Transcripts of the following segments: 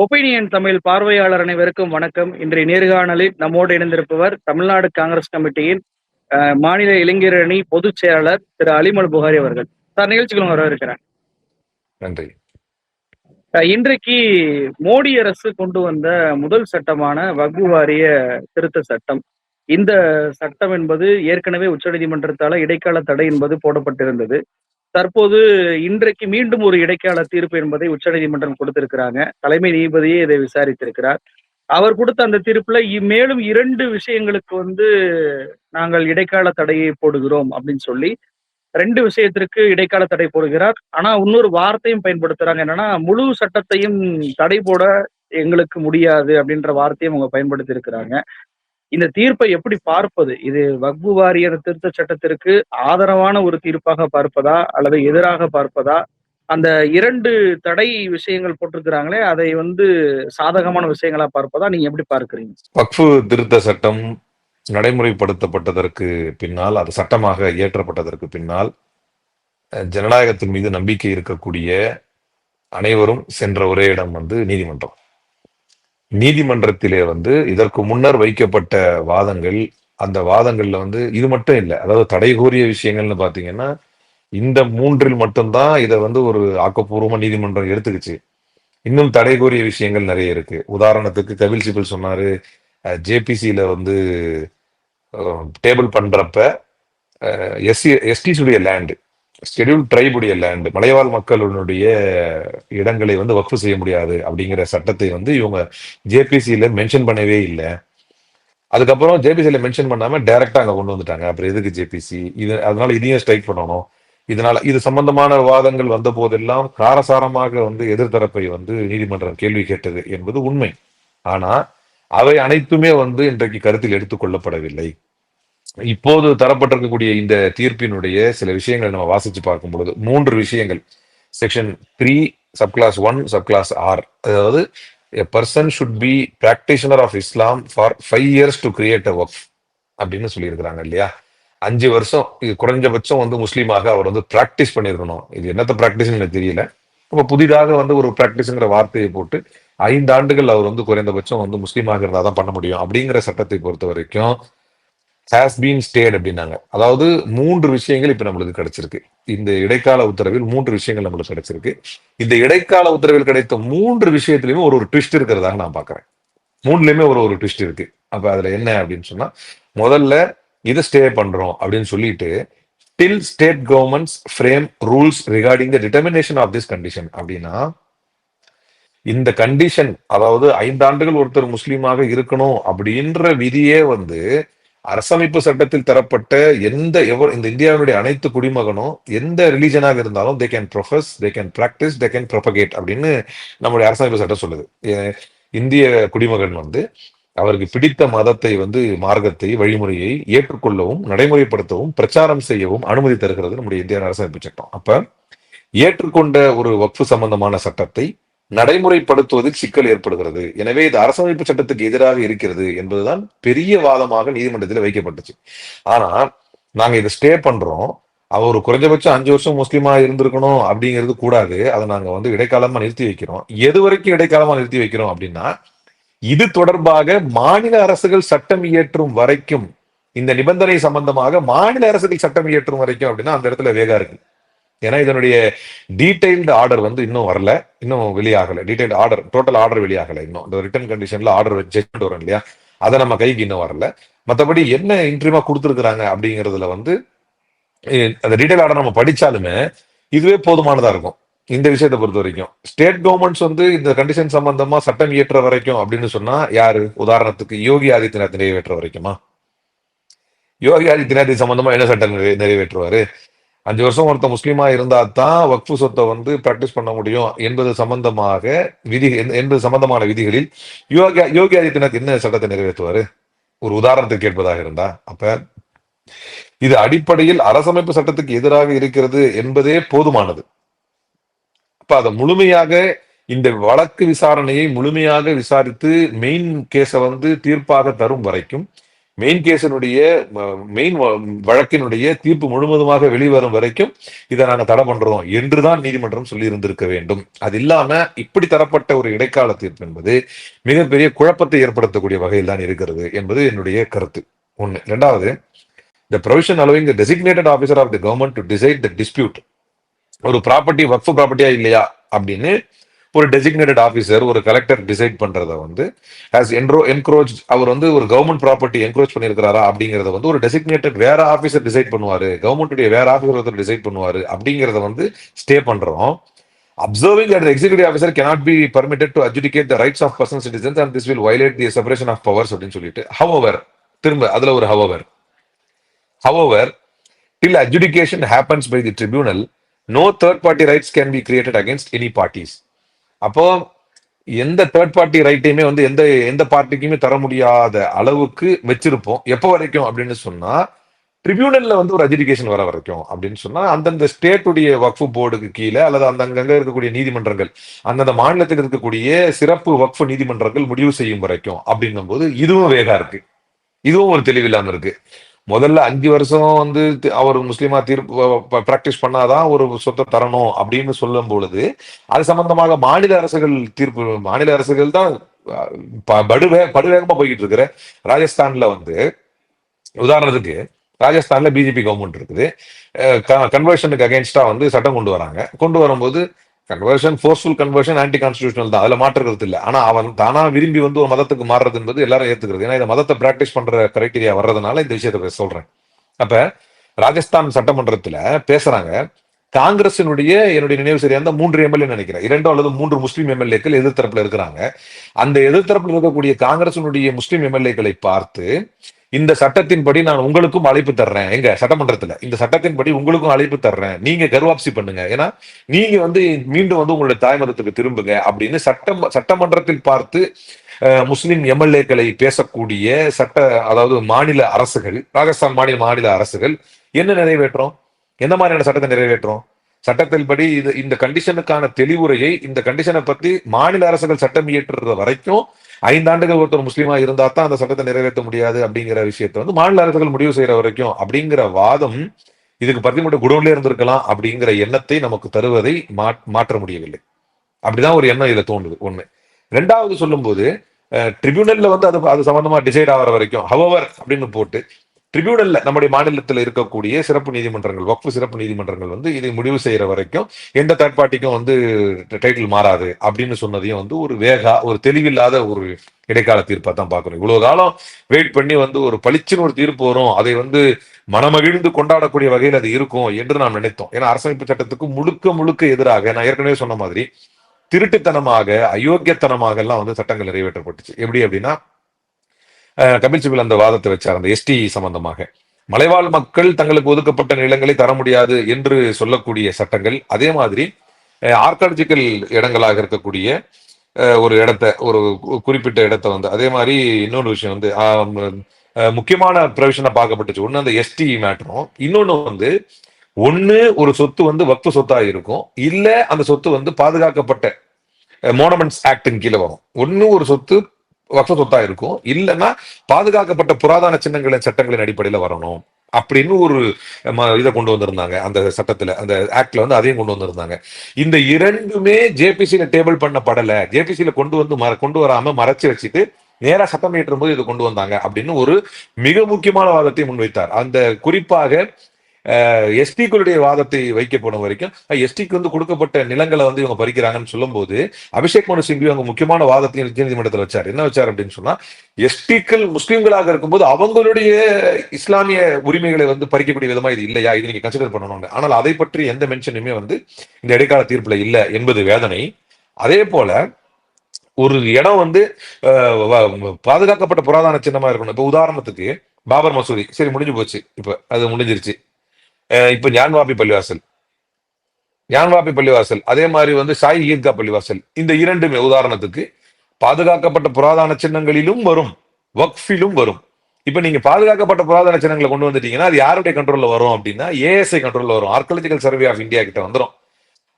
Opinion Tamil பார்வையாளர் அனைவருக்கும் வணக்கம். இன்றைய நேர்காணலில் நம்மோடு இணைந்திருப்பவர் தமிழ்நாடு காங்கிரஸ் கமிட்டியின் மாநில இளைஞர் அணி பொதுச் செயலாளர் திரு அலிமல் புகாரி அவர்கள். சார் நிகழ்ச்சிகளும் வரவேற்கிறேன் நன்றி. இன்றைக்கு மோடி அரசு கொண்டு வந்த முதல் சட்டமான வக்பு வாரிய திருத்த சட்டம். இந்த சட்டம் என்பது ஏற்கனவே உச்சநீதிமன்றத்தால இடைக்கால தடை என்பது போடப்பட்டிருந்தது. தற்போது இன்றைக்கு மீண்டும் ஒரு இடைக்கால தீர்ப்பு என்பதை உச்சநீதிமன்றம் கொடுத்திருக்கிறாங்க. தலைமை நீதிபதியே இதை விசாரித்திருக்கிறார். அவர் கொடுத்த அந்த தீர்ப்புல மேலும் இரண்டு விஷயங்களுக்கு வந்து நாங்கள் இடைக்கால தடையை போடுகிறோம் அப்படின்னு சொல்லி ரெண்டு விஷயத்திற்கு இடைக்கால தடை போடுகிறார். ஆனா இன்னொரு வார்த்தையும் பயன்படுத்துறாங்க. என்னன்னா முழு சட்டத்தையும் தடை போட எங்களுக்கு முடியாது அப்படின்ற வார்த்தையும் அவங்க பயன்படுத்தி இருக்கிறாங்க இந்த தீர்ப்பை எப்படி பார்ப்பது? இது வக்பு வாரிய திருத்த சட்டத்திற்கு ஆதரவான ஒரு தீர்ப்பாக பார்ப்பதா அல்லது எதிராக பார்ப்பதா? அந்த இரண்டு தடை விஷயங்கள் போட்டிருக்கிறாங்களே அதை வந்து சாதகமான விஷயங்களா பார்ப்பதா? நீங்க எப்படி பார்க்கிறீங்க? வக்ஃபு திருத்த சட்டம் நடைமுறைப்படுத்தப்பட்டதற்கு பின்னால் அது சட்டமாக இயற்றப்பட்டதற்கு பின்னால் ஜனநாயகத்தின் மீது நம்பிக்கை இருக்கக்கூடிய அனைவரும் சென்ற ஒரே இடம் வந்து நீதிமன்றம். நீதிமன்றத்திலே வந்து இதற்கு முன்னர் வைக்கப்பட்ட வாதங்கள் அந்த வாதங்கள்ல வந்து இது மட்டும் இல்லை. அதாவது தடை கூறிய விஷயங்கள்னு பாத்தீங்கன்னா இந்த மூன்றில் மட்டும்தான் இதை வந்து ஒரு ஆக்கப்பூர்வமா நீதிமன்றம் எடுத்துக்கிச்சு. இன்னும் தடை கூறிய விஷயங்கள் நிறைய இருக்கு. உதாரணத்துக்கு கபில் சிபில் சொன்னாரு ஜேபிசியில வந்து டேபிள் பண்றப்ப எஸ்சி எஸ்டிஸுடைய லேண்டு ஷெட்யூல் ட்ரைபுடைய லேண்டு மலைவாழ் மக்களுடைய இடங்களை வந்து வக்ஃபு செய்ய முடியாது அப்படிங்கிற சட்டத்தை வந்து இவங்க ஜேபிசியில மென்ஷன் பண்ணவே இல்லை. அதுக்கப்புறம் ஜேபிசியில மென்ஷன் பண்ணாம டைரக்டா அங்க கொண்டு வந்துட்டாங்க. அப்புறம் எதுக்கு ஜேபிசி இது அதனால இதையும் ஸ்ட்ரைக் பண்ணணும். இதனால இது சம்பந்தமான விவாதங்கள் வந்த போதெல்லாம் காரசாரமாக வந்து எதிர்த்தரப்பை வந்து நீதிமன்றம் கேள்வி கேட்டது என்பது உண்மை. ஆனா அவை அனைத்துமே வந்து இன்றைக்கு கருத்தில் எடுத்துக்கொள்ளப்படவில்லை இப்போது தரப்பட்டிருக்கக்கூடிய இந்த தீர்ப்பினுடைய சில விஷயங்களை நம்ம வாசிச்சு பார்க்கும் பொழுது மூன்று விஷயங்கள். Section three subclause one subclause R அதாவது a person should be practitioner of Islam for five years to create a work அப்படின்னு சொல்லியிருக்கிறாங்க இல்லையா? அஞ்சு வருஷம் இது குறைஞ்சபட்சம் வந்து முஸ்லீமாக அவர் வந்து பிராக்டிஸ் பண்ணியிருக்கணும். இது என்னத்த பிராக்டிஸ் எனக்கு தெரியல. இப்போ புதிதாக வந்து ஒரு பிராக்டிஸ்ங்கிற வார்த்தையை போட்டு ஐந்து ஆண்டுகள் அவர் வந்து குறைந்தபட்சம் வந்து முஸ்லீமாக இருந்தால் தான் பண்ண முடியும் அப்படிங்கிற சட்டத்தை பொறுத்த வரைக்கும் ஹேஸ் பீன் ஸ்டேட் அப்படின்னாங்க. அதாவது மூன்று விஷயங்கள் இப்ப நம்மளுக்கு கிடைச்சிருக்கு. இந்த இடைக்கால உத்தரவில் மூன்று விஷயங்கள் நம்மளுக்கு கிடைச்சிருக்கு. இந்த இடைக்கால உத்தரவில் கிடைத்த மூன்று விஷயத்திலுமே ஒரு ஒரு ட்விஸ்ட் இருக்கிறதாக நான் பாக்குறேன் மூணுலயுமே ஒரு ஒரு ட்விஸ்ட் இருக்கு. அப்ப அதுல என்ன அப்படின்னு சொன்னா முதல்ல இதை ஸ்டே பண்றோம் அப்படின்னு சொல்லிட்டு till state governments frame rules regarding the determination of this condition அப்படின்னா இந்த கண்டிஷன் அதாவது ஐந்தாண்டுகள் ஒருத்தர் முஸ்லீமாக இருக்கணும் அப்படின்ற விதியே வந்து அரசமைப்பு சட்டத்தில் தரப்பட்ட எந்த எவர் இந்த இந்தியாவினுடைய அனைத்து குடிமகனும் எந்த ரிலீஜனாக இருந்தாலும் they can profess they can practise they can propagate அப்படின்னு நம்முடைய அரசமைப்பு சட்டம் சொல்லுது. இந்திய குடிமகன் வந்து அவருக்கு பிடித்த மதத்தை வந்து மார்க்கத்தை வழிமுறையை ஏற்றுக்கொள்ளவும் நடைமுறைப்படுத்தவும் பிரச்சாரம் செய்யவும் அனுமதி தருகிறது நம்முடைய இந்திய அரசமைப்பு சட்டம். அப்ப ஏற்றுக்கொண்ட ஒரு வக்ஃபு சம்பந்தமான சட்டத்தை நடைமுறைப்படுத்துவதில் சிக்கல் ஏற்படுகிறது. எனவே இது அரசமைப்பு சட்டத்துக்கு எதிராக இருக்கிறது என்பதுதான் பெரிய வாதமாக நீதிமன்றத்தில் வைக்கப்பட்டுச்சு. ஆனா நாங்க இதை ஸ்டே பண்றோம். அவர் குறைஞ்சபட்சம் அஞ்சு வருஷம் முஸ்லீமா இருந்திருக்கணும் அப்படிங்கிறது கூடாது. அதை நாங்க வந்து இடைக்காலமா நிறுத்தி வைக்கிறோம். எது வரைக்கும் இடைக்காலமா நிறுத்தி வைக்கிறோம் அப்படின்னா இது தொடர்பாக மாநில அரசுகள் சட்டம் இயற்றும் வரைக்கும் இந்த நிபந்தனை சம்பந்தமாக மாநில அரசுகள் சட்டம் இயற்றும் வரைக்கும் அப்படின்னா அந்த இடத்துல வேகா இருக்கு. ஏன்னா இதனுடைய டீடைல்டு ஆர்டர் வந்து இன்னும் வரல இன்னும் வெளியாகல. டீடைல்டு ஆர்டர் டோட்டல் ஆர்டர் வெளியாகல இன்னும். இந்த ரிட்டர்ன் கண்டிஷன்ல ஆர்டர் ஜட்மெண்ட் வரும் இல்லையா? அதை நம்ம கைக்கு இன்னும் வரல. மற்றபடி என்ன இன்ட்ரிமா கொடுத்துருக்குறாங்க அப்படிங்கிறதுல வந்து அந்த டீடைல் ஆர்டர் நம்ம படிச்சாலுமே இதுவே போதுமானதா இருக்கும். இந்த விஷயத்தை பொறுத்த வரைக்கும். ஸ்டேட் கவர்மெண்ட்ஸ் வந்து இந்த கண்டிஷன் சம்பந்தமா சட்டம் இயற்ற வரைக்கும் அப்படின்னு சொன்னா யாரு? உதாரணத்துக்கு யோகி ஆதித்யநாத் நிறைவேற்ற வரைக்குமா? யோகி ஆதித்யநாத் சம்பந்தமா என்ன சட்டம் நிறைவேற்றுவாரு? அஞ்சு வருஷம் ஒருத்தன் முஸ்லீமா இருந்தா தான் வக்ஃபு சொத்தை வந்து பிராக்டிஸ் பண்ண முடியும் என்பது சம்பந்தமாக விதி என்பது சம்பந்தமான விதிகளில் யோகி யோகி ஆதித்யநாத் என்ன சட்டத்தை நிறைவேற்றுவாரு? ஒரு உதாரணத்துக்கு கேட்பதாக இருந்தா. அப்ப இது அடிப்படையில் அரசமைப்பு சட்டத்துக்கு எதிராக இருக்கிறது என்பதே போதுமானது. அப்ப அதை முழுமையாக இந்த வழக்கு விசாரணையை முழுமையாக விசாரித்து மெயின் கேஸை வந்து தீர்ப்பாக தரும் வரைக்கும் மெயின் கேஸினுடைய மெயின் வழக்கினுடைய தீர்ப்பு முழுவதுமாக வெளிவரும் வரைக்கும் இதை நாங்கள் தடை பண்றோம் என்றுதான் நீதிமன்றம் சொல்லி இருந்திருக்க வேண்டும். அது இல்லாம இப்படி தரப்பட்ட ஒரு இடைக்கால தீர்ப்பு என்பது மிகப்பெரிய குழப்பத்தை ஏற்படுத்தக்கூடிய வகையில் தான் இருக்கிறது என்பது என்னுடைய கருத்து. ஒன்று ரெண்டாவது the provision allowing the designated officer of the government to decide the dispute ஒரு ப்ராப்பர்ட்டி வக்ஃப் ப்ராப்பர்ட்டியா இல்லையா? அப்படின்னு ஒரு டெசிக்னேட்டட் ஆஃபீஸர் ஒரு கலெக்டர் டிசைட் பண்றத வந்து ஆஸ் என்ரோ என்க்ரோச் அவர் வந்து ஒரு கவர்மெண்ட் ப்ராப்பர்ட்டி என்க்ரோச் பண்ணியிருக்கிறாரா அப்படிங்கறத வந்து ஒரு டெசிக்னேட்டட் வேற ஆஃபீஸர் டிசைட் பண்ணுவாரு கவர்மெண்ட்டுடைய வேற ஆஃபீஸர் ஒருத்தர் டிசைட் பண்ணுவாரு அப்படிங்கறத வந்து ஸ்டே பண்றோம் observing at executive officer cannot be permitted to adjudicate the rights of person citizens and this will violate the separation of powers அப்படின்னு சொல்லிட்டு ஹவர் திரும்ப அதுல ஒரு however however till adjudication happens by the tribunal no third party rights can be created against any parties அப்போ எந்த third party ரைட்டையுமே வந்து எந்த எந்த பார்ட்டிக்குமே தர முடியாத அளவுக்கு வச்சிருப்போம். எப்போ வரைக்கும் அப்படின்னு சொன்னா ட்ரிபியூனல்ல வந்து ஒரு அஜுடிகேஷன் வர வரைக்கும் அப்படின்னு சொன்னா அந்தந்த ஸ்டேட்டுடைய வக்ஃபு போர்டுக்கு கீழே அல்லது அந்த அங்கங்க இருக்கக்கூடிய நீதிமன்றங்கள் அந்தந்த மாநிலத்தில் இருக்கக்கூடிய சிறப்பு வக்ஃபு நீதிமன்றங்கள் முடிவு செய்யும் வரைக்கும் அப்படின்னும் போது இதுவும் வேகா இருக்கு. இதுவும் ஒரு தெளிவில்லாம இருக்கு. முதல்ல அஞ்சு வருஷம் வந்து அவர் முஸ்லீமா தீர்ப்பு பிராக்டிஸ் பண்ணாதான் ஒரு சொத்தை தரணும் அப்படின்னு சொல்லும் பொழுது அது சம்பந்தமாக மாநில அரசுகள் தீர்ப்பு மாநில அரசுகள் தான் ப- படுவே படுவேகமா போய்கிட்டு இருக்கிற ராஜஸ்தான்ல வந்து உதாரணத்துக்கு ராஜஸ்தான்ல பிஜேபி கவர்மெண்ட் இருக்குது. கன்வர்ஷனுக்கு அகேன்ஸ்டா வந்து சட்டம் கொண்டு வராங்க. கொண்டு வரும்போது conversion forceful conversion anti constitutional தான். அதுல மாற்றுறது இல்லை. ஆனா அவன் தானா விரும்பி வந்து ஒரு மதத்துக்கு மாறுறது என்பது எல்லாரும் ஏத்துக்கிறது. ஏன்னா இந்த மதத்தை பிராக்டிஸ் பண்ற கிரைட்டீரியா வர்றதுனால இந்த விஷயத்தை பேச சொல்றேன். அப்ப ராஜஸ்தான் சட்டமன்றத்துல பேசுறாங்க காங்கிரசினுடைய என்னுடைய நினைவு சரியாக மூன்று எம்எல்ஏ நினைக்கிறேன். இரண்டு அல்லது மூன்று முஸ்லீம் எம்எல்ஏக்கள் எதிர்த்தரப்புல இருக்கிறாங்க. அந்த எதிர்த்தரப்புல இருக்கக்கூடிய காங்கிரசினுடைய முஸ்லீம் எம்எல்ஏக்களை பார்த்து இந்த சட்டத்தின்படி நான் உங்களுக்கும் அழைப்பு தர்றேன். எங்க? சட்டமன்றத்துல. இந்த சட்டத்தின்படி உங்களுக்கும் அழைப்பு தர்றேன். நீங்க கருவாப்சி பண்ணுங்க. ஏன்னா நீங்க வந்து மீண்டும் வந்து உங்களுடைய தாய்மதத்துக்கு திரும்புங்க அப்படின்னு சட்டம் சட்டமன்றத்தில் பார்த்து முஸ்லிம் எம்எல்ஏக்களை பேசக்கூடிய சட்ட அதாவது மாநில அரசுகள் ராஜஸ்தான் மாநில மாநில அரசுகள் என்ன நிறைவேற்றும்? எந்த மாதிரியான சட்டத்தை நிறைவேற்றும்? சட்டத்தின்படி இது இந்த கண்டிஷனுக்கான தெளிவுரையை இந்த கண்டிஷனை பத்தி மாநில அரசுகள் சட்டம் இயற்றுற வரைக்கும் ஐந்தாண்டுகள் ஒருத்தர் முஸ்லீமா இருந்தா தான் அந்த சட்டத்தை நிறைவேற்ற முடியாது அப்படிங்கிற விஷயத்தை வந்து மாநில அரசுகள் முடிவு செய்யற வரைக்கும் அப்படிங்கிற வாதம் இதுக்கு பத்திமட்ட குடோன்ல இருந்திருக்கலாம் அப்படிங்கிற எண்ணத்தை நமக்கு தருவதை மா- மாற்ற முடியவில்லை. அப்படிதான் ஒரு எண்ணம் இதுல தோணுது ஒண்ணு. ரெண்டாவது சொல்லும்போது ட்ரிபியூனல்ல வந்து அது அது சம்பந்தமா டிசைட் ஆகிற வரைக்கும் ஹவவர் அப்படின்னு போட்டு ட்ரிபியூனல்ல நம்முடைய மாநிலத்தில் இருக்கக்கூடிய சிறப்பு நீதிமன்றங்கள் வக்ஃபு சிறப்பு நீதிமன்றங்கள் வந்து இதை முடிவு செய்யற வரைக்கும் எந்த தேர்ட் பார்ட்டிக்கும் வந்து டைட்டில் மாறாது அப்படின்னு சொன்னதையும் வந்து ஒரு வேகா ஒரு தெளிவில்லாத ஒரு இடைக்கால தீர்ப்பா தான் பார்க்கணும் இவ்வளவு காலம் வெயிட் பண்ணி வந்து ஒரு பளிச்சுன்னு ஒரு தீர்ப்பு வரும். அதை வந்து மனமகிழ்ந்து கொண்டாடக்கூடிய வகையில் அது இருக்கும் என்று நாம் நினைத்தோம். ஏன்னா அரசமைப்பு சட்டத்துக்கு முழுக்க முழுக்க எதிராக நான் ஏற்கனவே சொன்ன மாதிரி திருட்டுத்தனமாக அயோக்கியத்தனமாக எல்லாம் வந்து சட்டங்கள் நிறைவேற்றப்பட்டுச்சு. எப்படி அப்படின்னா கபில் சிபில் அந்த வாதத்தை வச்சார் அந்த எஸ்டி சம்பந்தமாக. மலைவாழ் மக்கள் தங்களுக்கு ஒதுக்கப்பட்ட நிலங்களை தர முடியாது என்று சொல்லக்கூடிய சட்டங்கள் அதே மாதிரி ஆர்காலஜிக்கல் இடங்களாக இருக்கக்கூடிய ஒரு இடத்த ஒரு குறிப்பிட்ட இடத்த வந்து அதே மாதிரி இன்னொரு விஷயம் வந்து முக்கியமான ப்ரொவிஷனை பார்க்கப்பட்டுச்சு. ஒன்று அந்த எஸ்டி மேட்டரும் இன்னொன்று வந்து ஒன்று ஒரு சொத்து வந்து வக்ஃபு சொத்தாக இருக்கும். இல்லை அந்த சொத்து வந்து பாதுகாக்கப்பட்ட மோனமெண்ட்ஸ் ஆக்டின் கீழே வரும். ஒன்று ஒரு சொத்து வக்ஃபு சொத்தா இருக்கும் இல்லைன்னா பாதுகாக்கப்பட்ட புராதன சின்னங்களின் சட்டங்களின் அடிப்படையில் வரணும். அப்படின்னு ஒரு ம- இதை கொண்டு வந்திருந்தாங்க. அந்த சட்டத்துல அந்த ஆக்ட்ல வந்து அதையும் கொண்டு வந்திருந்தாங்க. இந்த இரண்டுமே ஜேபிசியில டேபிள் பண்ண படல. ஜேபிசியில கொண்டு வந்து மற- கொண்டு வராம மறைச்சு வச்சுட்டு நேரா சட்டம் இயற்றும் போது இதை கொண்டு வந்தாங்க அப்படின்னு ஒரு மிக முக்கியமான வாதத்தை முன்வைத்தார். அந்த குறிப்பாக எஸ்டிக்களுடைய வாதத்தை வைக்கப்படும் வரைக்கும் எஸ்டிக்கு வந்து கொடுக்கப்பட்ட நிலங்களை வந்து இவங்க பறிக்கிறாங்கன்னு சொல்லும்போது அபிஷேக் மனு சிங்வி அவங்க முக்கியமான வாதத்தையும் உச்ச நீதிமன்றத்தில் வச்சார். என்ன வச்சார் அப்படின்னு சொன்னா எஸ்டிக்கள் முஸ்லீம்களாக இருக்கும்போது அவங்களுடைய இஸ்லாமிய உரிமைகளை வந்து பறிக்கக்கூடிய விதமா இது இல்லையா? இது நீங்க கன்சிடர் பண்ணணும் ஆனால் அதை பற்றி எந்த மென்ஷனுமே வந்து இந்த இடைக்கால தீர்ப்புல இல்லை என்பது வேதனை. அதே போல ஒரு இடம் வந்து பாதுகாக்கப்பட்ட புராதன சின்னமா இருக்கணும். இப்ப உதாரணத்துக்கு பாபர் மசூதி. சரி முடிஞ்சு போச்சு. இப்ப அது முடிஞ்சிருச்சு. இப்ப ஞான்வாபி பள்ளிவாசல். ஞான்வாபி பள்ளிவாசல். அதே மாதிரி வந்து சாய் ஈர்கா பள்ளிவாசல். இந்த இரண்டுமே உதாரணத்துக்கு பாதுகாக்கப்பட்ட புராதன சின்னங்களிலும் வரும் வக்ஃபிலும் வரும். இப்ப நீங்க பாதுகாக்கப்பட்ட புராதன சின்னங்களை கொண்டு வந்துட்டீங்கன்னா அது யாருடைய கண்ட்ரோல்ல வரும் அப்படின்னா ஏஎஸ்ஐ கண்ட்ரோல்ல வரும். ஆர்காலஜிக்கல் சர்வே ஆஃப் இந்தியா கிட்ட வந்துடும்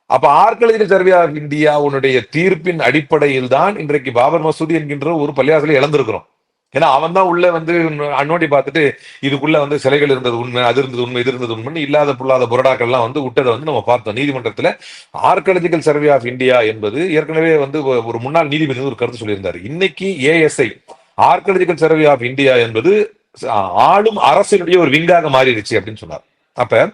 அப்ப ஆர்காலஜிக்கல் சர்வே ஆஃப் இந்தியா உன்னுடைய தீர்ப்பின் அடிப்படையில் தான் இன்றைக்கு பாபர் மசூதி என்கின்ற ஒரு பள்ளிவாசலை இழந்திருக்கிறோம். ஏன்னா அவன் தான் உள்ள வந்து அன்னோடி பார்த்துட்டு இதுக்குள்ள வந்து சிலைகள் இருந்தது உண்மை அது இருந்தது உண்மை இது இருந்தது உண்மை இல்லாத புல்லாத புரடாக்கள்லாம் வந்து விட்டதை வந்து நம்ம பார்த்தோம். நீதிமன்றத்தில் ஆர்கலஜிக்கல் சர்வே ஆஃப் இந்தியா என்பது ஏற்கனவே வந்து ஒரு முன்னாள் நீதிபதி ஒரு கருத்து சொல்லியிருந்தார். இன்னைக்கு ASI archaeological survey of India என்பது ஆளும் அரசினுடைய ஒரு விங்காக மாறிடுச்சு அப்படின்னு சொன்னார். அப்ப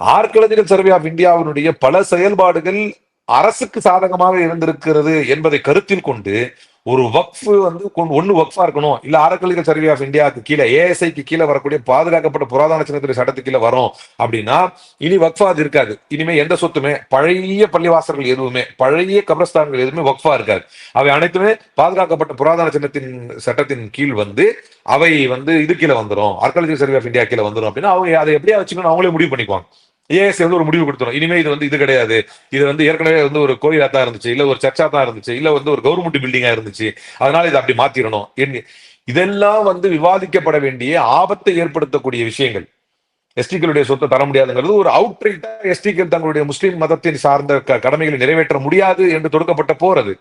ஆர்கலஜிக்கல் சர்வே ஆஃப் இந்தியாவினுடைய பல செயல்பாடுகள் அரசுக்கு சாதகமாக இருந்திருக்கிறது என்பதை கருத்தில் கொண்டு ஒரு வக்ஃபு வந்து ஒன்று வக்ஃபா இருக்கணும். இல்ல ஆர்காலஜிக்கல் சர்வே ஆஃப் இந்தியாவுக்கு கீழே ஏஎஸ்ஐக்கு கீழே வரக்கூடிய பாதுகாக்கப்பட்ட புராதன சின்னத்துறை சட்டத்துக்கு கீழே வரும். அப்படின்னா இனி வக்ஃபா அது இருக்காது. இனிமே எந்த சொத்துமே பழைய பள்ளிவாசல்கள் எதுவுமே பழைய கபரஸ்தான்கள் எதுவுமே வக்ஃபா இருக்காது. அவை அனைத்துமே பாதுகாக்கப்பட்ட புராதன சின்னத்தின் சட்டத்தின் கீழ் வந்து அவை வந்து இது கீழே வந்துடும் ஆர்காலஜிக்கல் சர்வே ஆஃப் இந்தியா கீழே வந்துடும் அப்படின்னா அவங்க அதை எப்படியா வச்சுக்கணும் அவங்களே முடிவு பண்ணிக்குவாங்க. ஏஎஸ் வந்து ஒரு முடிவு கொடுத்துரும். இனிமே இது வந்து இது கிடையாது. இது வந்து ஏற்கனவே வந்து ஒரு கோயிலா தான் இருந்துச்சு இல்ல ஒரு சர்ச்சா தான் இருந்துச்சு இல்ல வந்து ஒரு கவர்மெண்ட் பில்டிங்கா இருந்துச்சு. அதனால இதை அப்படி மாத்திரணும். இதெல்லாம் வந்து விவாதிக்கப்பட வேண்டிய ஆபத்தை ஏற்படுத்தக்கூடிய விஷயங்கள். எஸ்டிக்களுடைய சொத்தை தர முடியாதுங்கிறது ஒரு அவுட்ரைட்டா எஸ்டிக்கள் தங்களுடைய முஸ்லீம் மதத்தின் சார்ந்த க- கடமைகளை நிறைவேற்ற முடியாது என்று தொடுக்கப்பட்ட போறது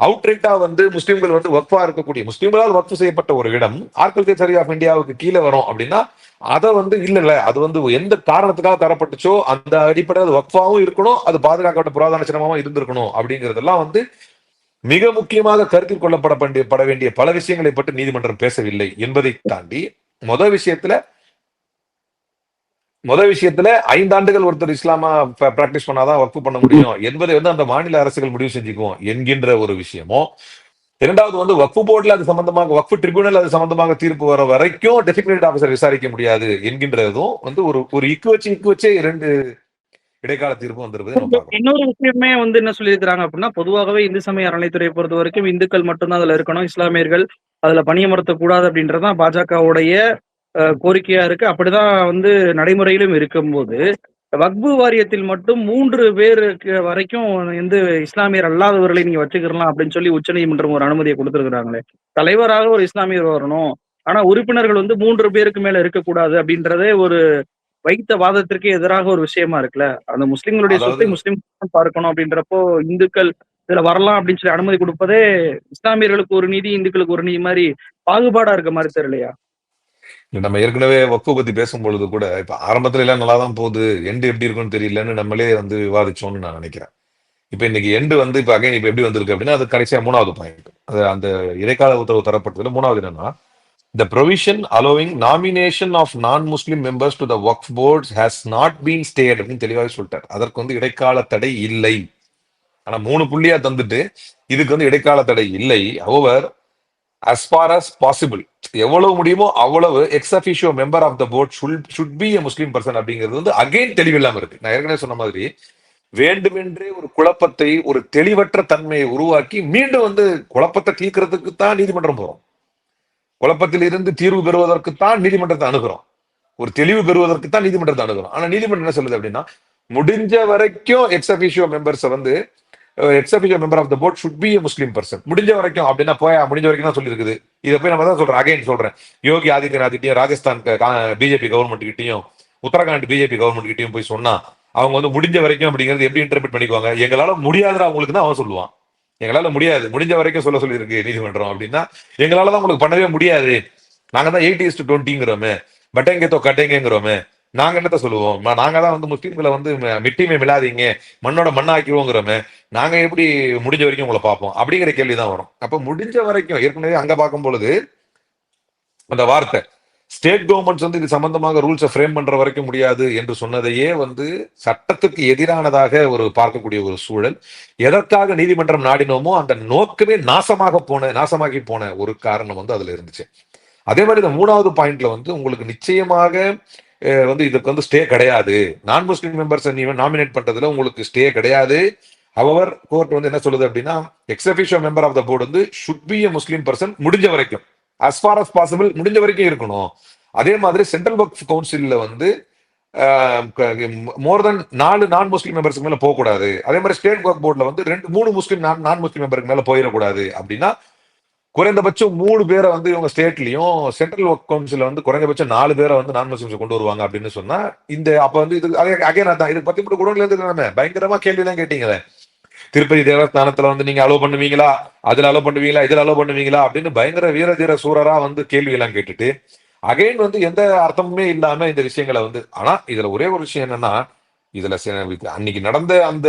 அவுட்ரைட்டா வந்து முஸ்லீம்கள் வந்து வக்ஃபா இருக்கக்கூடிய முஸ்லீம்களால் ஒர்க் செய்யப்பட்ட ஒரு இடம் ஆர்கல்கே சரி ஆஃப் இந்தியாவுக்கு கீழே வரும் அப்படின்னா அதை வந்து இல்ல இல்ல அது வந்து எந்த காரணத்துக்காக தரப்பட்டுச்சோ அந்த அடிப்படையில் அது வக்ஃபாவும் இருக்கணும் அது பாதுகாக்கப்பட்ட புராதன சின்னமாவும் இருந்திருக்கணும் அப்படிங்கிறதெல்லாம் வந்து மிக முக்கியமாக கருத்தில் கொள்ளப்பட வேண்டிய பட வேண்டிய பல விஷயங்களை பற்றி நீதிமன்றம் பேசவில்லை என்பதை தாண்டி முதல் விஷயத்துல முதல் விஷயத்துல ஐந்தாண்டுகள் ஒருத்தர் இஸ்லாமா பிராக்டிஸ் பண்ணாதான் ஒர்க் பண்ண முடியும். என்பதை வந்து அந்த மாநில அரசுகள் முடிவு செஞ்சுக்குவோம் என்கின்ற ஒரு விஷயமும் இரண்டாவது வந்து வக்ஃபு போர்டில் அது சம்பந்தமாக வக்ஃபு ட்ரிபியூனல் அது சம்பந்தமாக தீர்ப்பு வர வரைக்கும் டெசிக்னேட் ஆஃபீஸர் விசாரிக்க முடியாது என்கின்றதும் வந்து ஒரு ஒரு இக்கு வச்சு இக்கு வச்சே இரண்டு இடைக்கால தீர்ப்பு வந்துருது இன்னொரு விஷயமே வந்து என்ன சொல்லியிருக்கிறாங்க அப்படின்னா பொதுவாகவே இந்து சமய அறநிலைத்துறையை பொறுத்த வரைக்கும் இந்துக்கள் மட்டும்தான் அதுல இருக்கணும் இஸ்லாமியர்கள் அதுல பணியமர்த்த கூடாது அப்படின்றதுதான் பாஜகவுடைய கோரிக்கையா இருக்கு. அப்படிதான் வந்து நடைமுறையிலும் இருக்கும்போது வக்பு வாரியத்தில் மட்டும் மூன்று பேருக்கு வரைக்கும் வந்து இஸ்லாமியர் அல்லாதவர்களை நீங்க வச்சுக்கலாம் அப்படின்னு சொல்லி உச்சநீதிமன்றம் ஒரு அனுமதியை கொடுத்திருக்கிறாங்களே. தலைவராக ஒரு இஸ்லாமியர் வரணும். ஆனா உறுப்பினர்கள் வந்து மூன்று பேருக்கு மேல இருக்கக்கூடாது அப்படின்றதே ஒரு வைத்த வாதத்திற்கு எதிராக ஒரு விஷயமா இருக்குல்ல. அந்த முஸ்லிம்களுடைய சொத்தை முஸ்லிம் பார்க்கணும் அப்படின்றப்போ இந்துக்கள் இதுல வரலாம் அப்படின்னு சொல்லி அனுமதி கொடுப்பதே இஸ்லாமியர்களுக்கு ஒரு நீதி இந்துக்களுக்கு ஒரு நீதி மாதிரி பாகுபாடா இருக்க மாதிரி தெரியலையா? நம்ம ஏற்கனவே வக்ஃபு பத்தி பேசும்பொழுது கூட இப்ப ஆரம்பத்துல எல்லாம் நல்லா தான் போகுது. எண்டு எப்படி இருக்கும்னு தெரியலன்னு நம்மளே வந்து விவாதிச்சோம்னு நான் நினைக்கிறேன். இப்ப இன்னைக்கு எண்டு வந்து இப்ப அகைன் இப்ப எப்படி வந்திருக்கு அப்படின்னா அது கடைசியா மூணாவது பாயிண்ட் அது அந்த இடைக்கால உத்தரவு தரப்பட்டதுல மூணாவது என்னன்னா the provision allowing nomination of non Muslim members to the work board has not been stayed அப்படின்னு தெளிவாக சொல்லிட்டார். அதற்கு வந்து இடைக்கால தடை இல்லை. ஆனா மூணு புள்ளியா தந்துட்டு இதுக்கு வந்து இடைக்கால தடை இல்லை. However as far as possible. எவ்வளவு முடியுமோ அவ்வளவு ex officio member of the board should should be a Muslim person அப்படிங்கிறது வந்து அகைன் தெளிவில்லாம இருக்கு. நான் ஏற்கனவே சொன்ன மாதிரி வேண்டுமென்றே ஒரு குழப்பத்தை ஒரு தெளிவற்ற தன்மையை உருவாக்கி மீண்டும் வந்து குழப்பத்தை தீர்க்கிறதுக்கு தான் நீதிமன்றம் போறோம். குழப்பத்தில் இருந்து தீர்வு பெறுவதற்கு தான் நீதிமன்றத்தை அணுகிறோம். ஒரு தெளிவு பெறுவதற்கு தான் நீதிமன்றத்தை அணுகிறோம். ஆனா நீதிமன்றம் என்ன சொல்லுது அப்படின்னா முடிஞ்ச வரைக்கும் எக்ஸ் அபிஷியோ மெம்பர்ஸ் வந்து ex officio member of the board should be Muslim person முடிஞ்ச வரைக்கும் அப்படின்னா போய்? முடிஞ்ச வரைக்கும் தான் சொல்லியிருக்குது. இதை போய் நம்ம தான் சொல்றேன் அகைன் சொல்றேன். யோகி ஆதித்யநாத் கிட்டையும் ராஜஸ்தான் பிஜேபி கவர்மெண்ட் கிட்டையும் உத்தரகாண்ட் பிஜேபி கவர்மெண்ட் கிட்டையும் போய் சொன்னா அவங்க வந்து முடிஞ்ச வரைக்கும் அப்படிங்கிறது எப்படி இன்டர்பிரட் பண்ணிக்குவாங்க? எங்களால முடியாதுடா அவங்களுக்கு தான் அவன் சொல்லுவான். எங்களால முடியாது. முடிஞ்ச வரைக்கும் சொல்ல சொல்லியிருக்கு நீதிமன்றம் அப்படின்னா எங்களால தான் உங்களுக்கு பண்ணவே முடியாது. நாங்க தான் எயிட்டி இஸ்டு டுவெண்ட்டிங்கிறோமே பட்டேங்கே தோ கட்டேங்கிறோமே நாங்க என்னத்த சொல்லுவோம்? நாங்க தான் வந்து முஸ்லீம்களை வந்து ம- மிட்டிமே மிளாதீங்க மண்ணோட மண்ணாக்கிடுவோங்கிறோமே நாங்க எப்படி முடிஞ்ச வரைக்கும் உங்களை பார்ப்போம்? அப்படிங்கிற கேள்விதான் வரும். அப்ப முடிஞ்ச வரைக்கும் ஏற்கனவே அங்க பார்க்கும் பொழுது அந்த வார்த்தை ஸ்டேட் கவர்மெண்ட்ஸ் வந்து இது சம்பந்தமாக ரூல்ஸை ஃப்ரேம் பண்ற வரைக்கும் முடியாது என்று சொன்னதையே வந்து சட்டத்துக்கு எதிரானதாக ஒரு பார்க்கக்கூடிய ஒரு சூழல். எதற்காக நீதிமன்றம் நாடினோமோ அந்த நோக்கமே நாசமாக போன நாசமாகி போன ஒரு காரணம் வந்து அதுல இருந்துச்சு. அதே மாதிரி இந்த மூணாவது பாயிண்ட்ல வந்து உங்களுக்கு நிச்சயமாக வந்து இதுக்கு வந்து ஸ்டே கிடையாது. நான் முஸ்லீம் மெம்பர்ஸ் நாமினேட் பண்றதுல உங்களுக்கு ஸ்டே கிடையாது. அவர் கோர்ட் வந்து என்ன சொல்லுது அப்படின்னா ex officio member of the board வந்து should be a Muslim person முடிஞ்ச வரைக்கும். அஸ் ஃபார் அஸ் பாசிபிள் முடிஞ்ச வரைக்கும் இருக்கணும். அதே மாதிரி சென்ட்ரல் ஒர்க் கவுன்சில்ல வந்து மோர் தென் நாலு நான் முஸ்லீம் மெம்பர்ஸ்க்கு மேல போகக்கூடாது. அதே மாதிரி ஸ்டேட் ஒர்க் போர்டில் வந்து ரெண்டு மூணு முஸ்லீம் நான் நான் முஸ்லீம் மெம்பருக்கு மேல போயிடக்கூடாது. அப்படின்னா குறைந்தபட்சம் மூணு பேரை வந்து இவங்க ஸ்டேட்லயும் சென்ட்ரல் ஒர்க் கவுன்சில் வந்து குறைந்தபட்சம் நாலு பேரை வந்து நான் முஸ்லிம்ஸ் கொண்டு வருவாங்க அப்படின்னு சொன்னா இந்த அப்ப வந்து இது அகைன் அதான் இது பத்தி மட்டும் குடோன்ல இருந்து பயங்கரமா கேள்வி எல்லாம் கேட்டீங்களே. திருப்பதி தேவஸ்தானத்துல வந்து நீங்க அலோவ் பண்ணுவீங்களா? அதுல அலோவ் பண்ணுவீங்களா? இதுல அலோவ் பண்ணுவீங்களா? அப்படின்னு பயங்கர வீர தீர சூரரா வந்து கேள்வி எல்லாம் கேட்டுட்டு அகைன் வந்து எந்த அர்த்தமுமே இல்லாம இந்த விஷயங்களை வந்து ஆனா இதுல ஒரே ஒரு விஷயம் என்னன்னா இதுல அன்னைக்கு நடந்த அந்த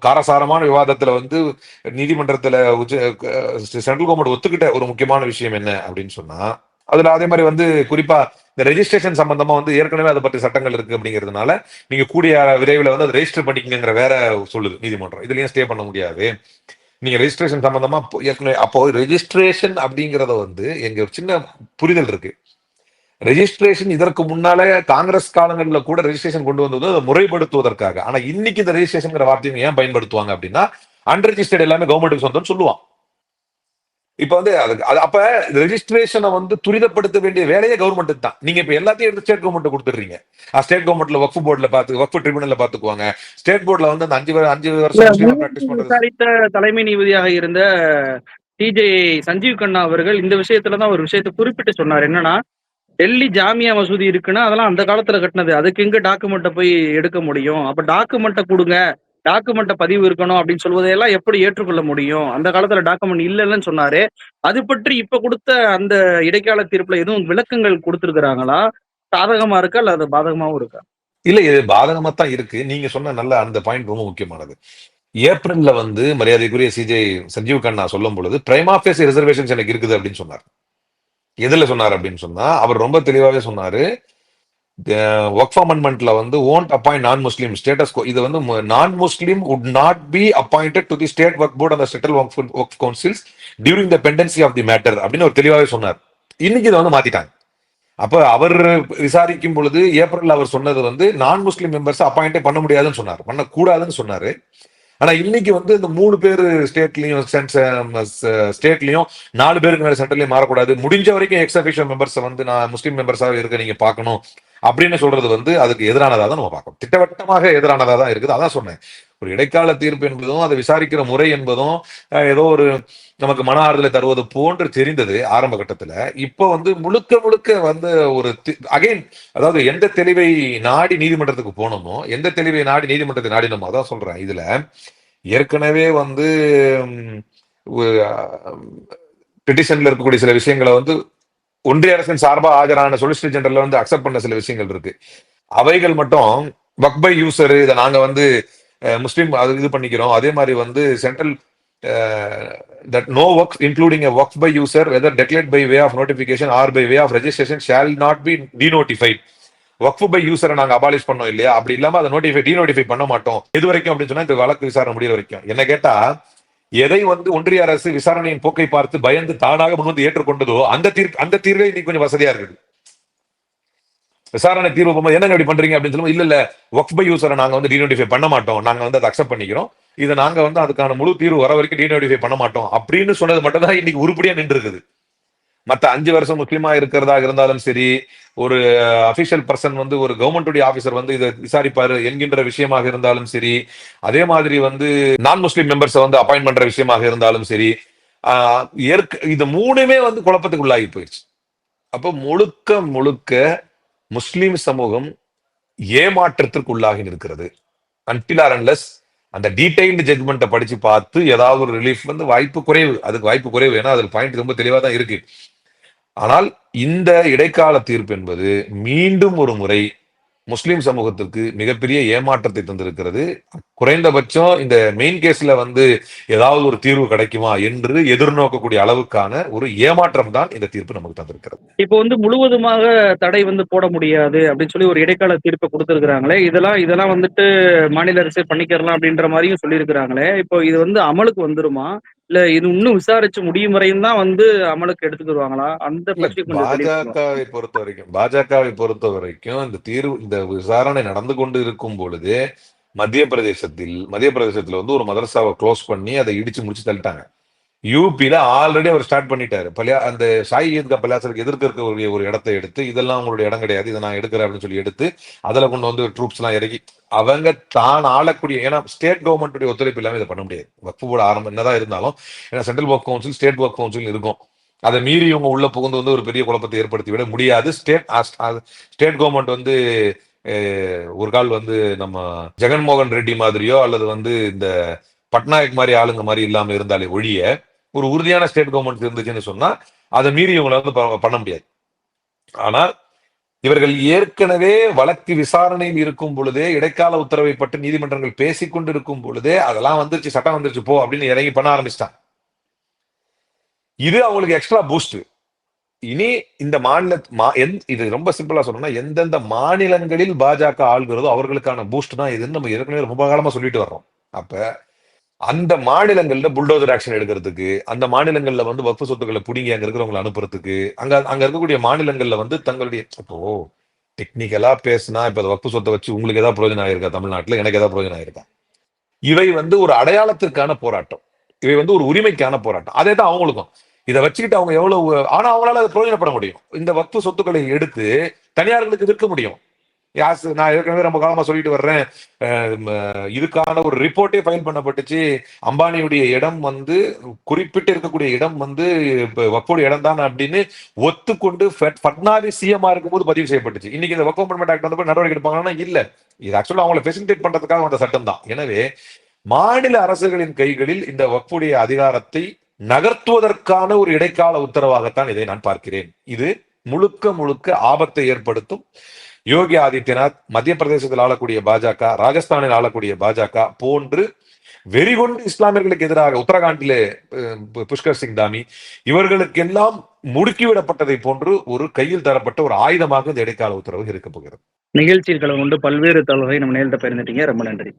காரசாரமான விவாதத்துல வந்து நீதிமன்றத்துல உச்ச சென்ட்ரல் கவர்மெண்ட் ஒத்துக்கிட்ட ஒரு முக்கியமான விஷயம் என்ன அப்படின்னு சொன்னா அதுல அதே மாதிரி வந்து குறிப்பா இந்த ரெஜிஸ்ட்ரேஷன் சம்பந்தமா வந்து ஏற்கனவே அதை பற்றி சட்டங்கள் இருக்கு அப்படிங்கிறதுனால நீங்க கூடிய விரைவில் வந்து அதை ரெஜிஸ்டர் பண்ணிக்கங்கிற வேற சொல்லுது நீதிமன்றம். இதுலயும் ஸ்டே பண்ண முடியாது. நீங்க ரெஜிஸ்ட்ரேஷன் சம்பந்தமா ஏற்கனவே அப்போ ரெஜிஸ்ட்ரேஷன் அப்படிங்கிறத வந்து எங்க சின்ன புரிதல் இருக்கு. ரெஜிஸ்ட்ரேஷன் இதற்கு முன்னால காங்கிரஸ் காலங்கள்ல கூட ரெஜிஸ்ட்ரேஷன் கொண்டு வந்தது அதை முறைப்படுத்துவதற்காக. ஆனா இன்னைக்கு இந்த ரெஜிஸ்ட்ரேஷன் வார்த்தையை ஏன் பயன்படுத்துவாங்க அப்படின்னா அன்ரெஜிஸ்டர்ட் எல்லாமே கவர்மெண்ட்டுக்கு சொந்தம்னு சொல்லுவான். இப்ப வந்து அது அது- அப்ப ரெஜிஸ்ட்ரேஷனை வந்து துரிதப்படுத்த வேண்டிய வேலையே கவர்மெண்ட் தான். நீங்க இப்ப எல்லாத்தையும் எடுத்து ஸ்டேட் கவர்மெண்ட் கொடுத்துறீங்க ஸ்டேட் கவர்மெண்ட்ல வக்ஃப் போர்டுல பாத்து வக்ஃப் ட்ரிபியூனல்ல பாத்துக்குவாங்க ஸ்டேட் போர்டுல வந்து அந்த அஞ்சு அஞ்சு வருஷம் பிராக்டிஸ் பண்றது. தலைமை நீதிபதியாக இருந்த டிஜே சஞ்சீவ் கண்ணா அவர்கள் இந்த விஷயத்துல தான் ஒரு விஷயத்தை குறிப்பிட்டு சொன்னார். என்னன்னா டெல்லி ஜாமியா மசூதி இருக்குன்னா அதெல்லாம் அந்த காலத்துல கட்டினது. அதுக்கு எங்க டாக்குமெண்ட்டை போய் எடுக்க முடியும்? அப்ப டாக்குமெண்ட்டை கொடுங்க. டாக்குமெண்ட்டை பதிவு இருக்கணும் அப்படின்னு சொல்வதையெல்லாம் எப்படி ஏற்றுக்கொள்ள முடியும்? அந்த காலத்துல டாக்குமெண்ட் இல்லைன்னு சொன்னாரு. அது பற்றி இப்ப கொடுத்த அந்த இடைக்கால தீர்ப்புல எதுவும் விளக்கங்கள் கொடுத்திருக்கிறாங்களா? சாதகமா இருக்கா? இல்ல அது பாதகமாவும் இருக்கா? இல்ல இது பாதகமா தான் இருக்கு. நீங்க சொன்ன நல்ல அந்த பாயிண்ட் ரொம்ப முக்கியமானது. ஏப்ரல்ல வந்து மரியாதைக்குரிய சிஜே சஞ்சீவ் கண்ணா சொல்லும் பொழுது பிரைமாஃபேஸ் ரிசர்வேஷன்ஸ் எனக்கு இருக்குது அப்படின்னு சொன்னார். எதுல சொன்னார் அப்படின்னு சொன்னா அவர் ரொம்ப தெளிவாகவே சொன்னாரு ஒர்க் அமெண்ட்மெண்ட்ல வந்து ஓன்ட் அப்பாயிண்ட் நான் முஸ்லீம் ஸ்டேட்டஸ் இது வந்து non Muslim would not be appointed to the state work board அந்த settle work councils during the pendency of the matter அப்படின்னு அவர் தெளிவாகவே சொன்னார். இன்னைக்கு இதை வந்து மாத்திட்டாங்க. அப்ப அவர் விசாரிக்கும் பொழுது ஏப்ரல் அவர் சொன்னது வந்து நான் முஸ்லீம் மெம்பர்ஸ் அப்பாயிண்டே பண்ண முடியாதுன்னு சொன்னார். பண்ணக்கூடாதுன்னு சொன்னாரு. ஆனா இன்னைக்கு வந்து இந்த மூணு பேர் ஸ்டேட்லயும் ஸ்டேட்லயும் நாலு பேருக்கு மேல சென்ட்ரலையும் மாறக்கூடாது. முடிஞ்ச வரைக்கும் எக்ஸ் அபிஷியல் மெம்பர்ஸ் வந்து நான் முஸ்லீம் மெம்பர்ஸாக இருக்க நீங்க பார்க்கணும் அப்படின்னு சொல்றது வந்து அதுக்கு எதிரானதா தான் நம்ம பார்க்கணும். திட்டவட்டமாக எதிரானதா தான் இருக்குது. அதான் சொன்னேன். ஒரு இடைக்கால தீர்ப்பு என்பதும் அதை விசாரிக்கிற முறை என்பதும் ஏதோ ஒரு நமக்கு மன ஆறுதலை தருவது போன்று தெரிந்தது ஆரம்ப கட்டத்துல. இப்போ வந்து முழுக்க முழுக்க வந்து ஒரு அகைன் அதாவது எந்த தெளிவை நாடி நீதிமன்றத்துக்கு போனோமோ எந்த தெளிவை நாடி நீதிமன்றத்தை நாடினோமோ அதான் சொல்றேன். இதுல ஏற்கனவே வந்து பெட்டிஷன்ல இருக்கக்கூடிய சில விஷயங்களை வந்து ஒன்றிய அரசின் சார்பாக ஆஜரான சொலிசிட்டர் ஜெனரல் வந்து அக்செப்ட் பண்ண சில விஷயங்கள் இருக்கு. அவைகள் மட்டும் வக் பை யூசர் இதை நாங்க வந்து முஸ்லீம் அது இது பண்ணிக்கிறோம். அதே மாதிரி வந்து central that no work including work by user whether declared by way of notification or by way of registration shall not be denotified work by யூசரை நாங்க அபாலிஷ் பண்ணோம் இல்லையா? அப்படி இல்லாம அதை நோட்டிஃபை டிநோட்டிஃபை பண்ண மாட்டோம். எது வரைக்கும் அப்படின்னு சொன்னா இந்த வழக்கு விசாரணை முடிகிற வரைக்கும். என்ன கேட்டா எதை வந்து ஒன்றிய அரசு விசாரணையின் போக்கை பார்த்து பயந்து தானாக முன்வந்து ஏற்றுக்கொண்டதோ அந்த தீர்ப்பு அந்த தீர்வே இன்னைக்கு கொஞ்சம் வசதியா இருக்குது. விசாரணை தீர்வு போகும்போது என்னங்க இப்படி பண்றீங்க அப்படின்னு சொல்லுவோம் இல்ல இல்ல ஒர்க் பை யூசரை நாங்க வந்து டீநோட்டிஃபை பண்ண மாட்டோம். நாங்க வந்து அதை அக்செப்ட் பண்ணிக்கிறோம். இதை நாங்க வந்து அதுக்கான முழு தீர்வு வர வரைக்கும் டீநோட்டிஃபை பண்ண மாட்டோம். அப்படின்னு சொன்னது மட்டும் தான் இன்னைக்கு உருப்படியா நின்று இருக்குது மத்த அஞ்சு வருஷம் முஸ்லீமா இருக்கிறதா இருந்தாலும் சரி ஒரு அபிஷியல் பர்சன் வந்து ஒரு கவர்மெண்டுடைய ஆபீசர் வந்து இதை விசாரிப்பாரு என்கின்ற விஷயமாக இருந்தாலும் சரி அதே மாதிரி வந்து நான் முஸ்லீம் மெம்பர்ஸை வந்து அப்பாயின்ட் பண்ற விஷயமாக இருந்தாலும் சரி ஆஹ் ஏற்க இது மூணுமே வந்து குழப்பத்துக்குள்ளாகி போயிடுச்சு அப்போ முழுக்க முழுக்க முஸ்லீம் சமூகம் ஏமாற்றத்திற்கு உள்ளாகி நிற்கிறது. அன்டில் ஆர் அன்லஸ் அந்த டீடைல்டு ஜட்மெண்ட்டை படிச்சு பார்த்து ஏதாவது ஒரு ரிலீஃப் வந்து வாய்ப்பு குறைவு அதுக்கு வாய்ப்பு குறைவு. ஏன்னா அதுக்கு பாயிண்ட் ரொம்ப தெளிவா தான் இருக்கு. ஆனால் இந்த இடைக்கால தீர்ப்பு என்பது மீண்டும் ஒரு முறை முஸ்லிம் சமூகத்திற்கு மிகப்பெரிய ஏமாற்றத்தை தந்திருக்கிறது. குறைந்தபட்சம் இந்த மெயின் கேஸ்ல வந்து ஏதாவது ஒரு தீர்வு கிடைக்குமா என்று எதிர்நோக்கக்கூடிய அளவுக்கான ஒரு ஏமாற்றம் தான் இந்த தீர்ப்பு நமக்கு தந்திருக்கிறது. இப்போ வந்து முழுவதுமாக தடை வந்து போட முடியாது அப்படின்னு சொல்லி ஒரு இடைக்கால தீர்ப்பை கொடுத்துருக்காங்களே இதெல்லாம் இதெல்லாம் வந்துட்டு மாநில அரசு பண்ணிக்கிறலாம் அப்படின்ற மாதிரியும் சொல்லியிருக்கிறாங்களே இப்போ இது வந்து அமலுக்கு வந்துருமா? இல்ல இது இன்னும் விசாரிச்சு முடியும் வரையும் தான் வந்து அமலுக்கு எடுத்துக்கிடுவாங்களா அந்த பற்றி. பாஜகவை பொறுத்த வரைக்கும் பாஜகவை பொறுத்த வரைக்கும் இந்த தீர்வு இந்த விசாரணை நடந்து கொண்டு இருக்கும் பொழுது மத்திய பிரதேசத்தில் மத்திய பிரதேசத்துல வந்து ஒரு மதரசாவை க்ளோஸ் பண்ணி அதை இடிச்சு முடிச்சு தள்ளிட்டாங்க யூபியில் ஆல்ரெடி அவர் ஸ்டார்ட் பண்ணிட்டாரு. பள்ளியா அந்த சாய் ஈத்கா பள்ளியாசலுக்கு எதிர்க்க இருக்கக்கூடிய ஒரு இடத்தை எடுத்து இதெல்லாம் உங்களுடைய இடம் கிடையாது இதை நான் எடுக்கிறேன் அப்படின்னு சொல்லி எடுத்து அதில் கொண்டு வந்து ட்ரூப்ஸ்லாம் இறக்கி அவங்க தான் ஆளக்கூடிய ஏன்னா ஸ்டேட் கவர்மெண்ட்டுடைய ஒத்துழைப்பு இல்லாமல் இதை பண்ண முடியாது. வக்ஃபு போர்டு ஆரம்பம் என்னதான் இருந்தாலும் ஏன்னா central work council state work council இருக்கும். அதை மீறி இவங்க உள்ள புகுந்து வந்து ஒரு பெரிய குழப்பத்தை ஏற்படுத்தி விட முடியாது ஸ்டேட் ஸ்டேட் கவர்மெண்ட் வந்து ஒரு கால் வந்து நம்ம ஜெகன்மோகன் ரெட்டி மாதிரியோ அல்லது வந்து இந்த பட்நாயக் மாதிரி ஆளுங்க மாதிரி இல்லாமல் இருந்தாலே ஒழிய ஒரு உறுதியான ஸ்டேட் கவர்மெண்ட் இருந்துச்சுன்னு சொன்னா அதை மீறி இவங்களை வந்து பண்ண முடியாது. ஆனால் இவர்கள் ஏற்கனவே வழக்கு விசாரணையில் இருக்கும் பொழுதே இடைக்கால உத்தரவை பற்றி நீதிமன்றங்கள் பேசிக்கொண்டு இருக்கும் பொழுதே அதெல்லாம் வந்துருச்சு சட்டம் வந்துருச்சு போ அப்படின்னு இறங்கி பண்ண ஆரம்பிச்சிட்டான் இது அவங்களுக்கு எக்ஸ்ட்ரா பூஸ்ட் இனி இந்த மாநில மா- இது ரொம்ப சிம்பிளா சொல்லணும்னா எந்தெந்த மாநிலங்களில் பாஜக ஆள்கிறதோ அவர்களுக்கான பூஸ்ட் தான் இதுன்னு நம்ம ஏற்கனவே ரொம்ப காலமா சொல்லிட்டு வர்றோம். அப்ப அந்த மாநிலங்கள்ல புல்டோசர் ஆக்ஷன் எடுக்கிறதுக்கு அந்த மாநிலங்கள்ல வந்து வக்ஃபு சொத்துக்களை புடிங்கி அங்க இருக்கிறவங்களை அனுப்புறதுக்கு அங்க அங்க இருக்கக்கூடிய மாநிலங்கள்ல வந்து தங்களுடைய இப்போ டெக்னிக்கலா பேசினா இப்ப வக்ஃபு சொத்தை வச்சு உங்களுக்கு ஏதாவது பிரயோஜனம் ஆயிருக்கா தமிழ்நாட்டுல? எனக்கு ஏதாவது பிரயோஜனம் ஆயிருக்கா? இவை வந்து ஒரு அடையாளத்திற்கான போராட்டம். இவை வந்து ஒரு உரிமைக்கான போராட்டம். அதே தான் அவங்களுக்கும். இதை வச்சுக்கிட்டு அவங்க எவ்வளவு ஆனா அவங்களால அதை பிரயோஜனப்பட முடியும். இந்த வக்ஃபு சொத்துக்களை எடுத்து தனியார்களுக்கு விற்க முடியும். யாஸ் நான் ஏற்கனவே ரொம்ப காலமா சொல்லிட்டு வர்றேன். இதுக்கான ஒரு ரிப்போர்ட்டே ஃபைல் பண்ணப்பட்டுச்சு. அம்பானியுடைய இடம் வந்து குறிப்பிட்டு இருக்கக்கூடிய இடம் வந்து இப்ப இடம் தான் அப்படின்னு ஒத்துக்கொண்டு ஃபட்- சிஎம்ஆ இருக்கும்போது பதிவு செய்யப்பட்டுச்சு. இன்னைக்கு இந்த வக்கோ அமெண்ட்மெண்ட் ஆக்ட் வந்தப்போ நடவடிக்கை எடுப்பாங்கன்னா இல்ல. இது ஆக்சுவலா அவங்களை ஃபெசிலிட்டேட் பண்றதுக்காக வந்த சட்டம் தான். எனவே மாநில அரசுகளின் கைகளில் இந்த வக்ஃபுடைய அதிகாரத்தை நகர்த்துவதற்கான ஒரு இடைக்கால உத்தரவாகத்தான் இதை நான் பார்க்கிறேன். இது முழுக்க முழுக்க ஆபத்தை ஏற்படுத்தும். யோகி ஆதித்யநாத் மத்திய பிரதேசத்தில் ஆளக்கூடிய பாஜக ராஜஸ்தானில் ஆளக்கூடிய பாஜக போன்று வெறிகொண்டு இஸ்லாமியர்களுக்கு எதிராக உத்தரகாண்டிலே பு- புஷ்கர் சிங் தாமி இவர்களுக்கெல்லாம் முடுக்கிவிடப்பட்டதை போன்று ஒரு கையில் தரப்பட்ட ஒரு ஆயுதமாக இந்த இடைக்கால உத்தரவு இருக்க போகிறது நிகழ்ச்சியில் கலந்து கொண்டு பல்வேறு தகவல்களை நம்ம நேரில் பகிர்ந்துட்டீங்க. ரொம்ப நன்றி.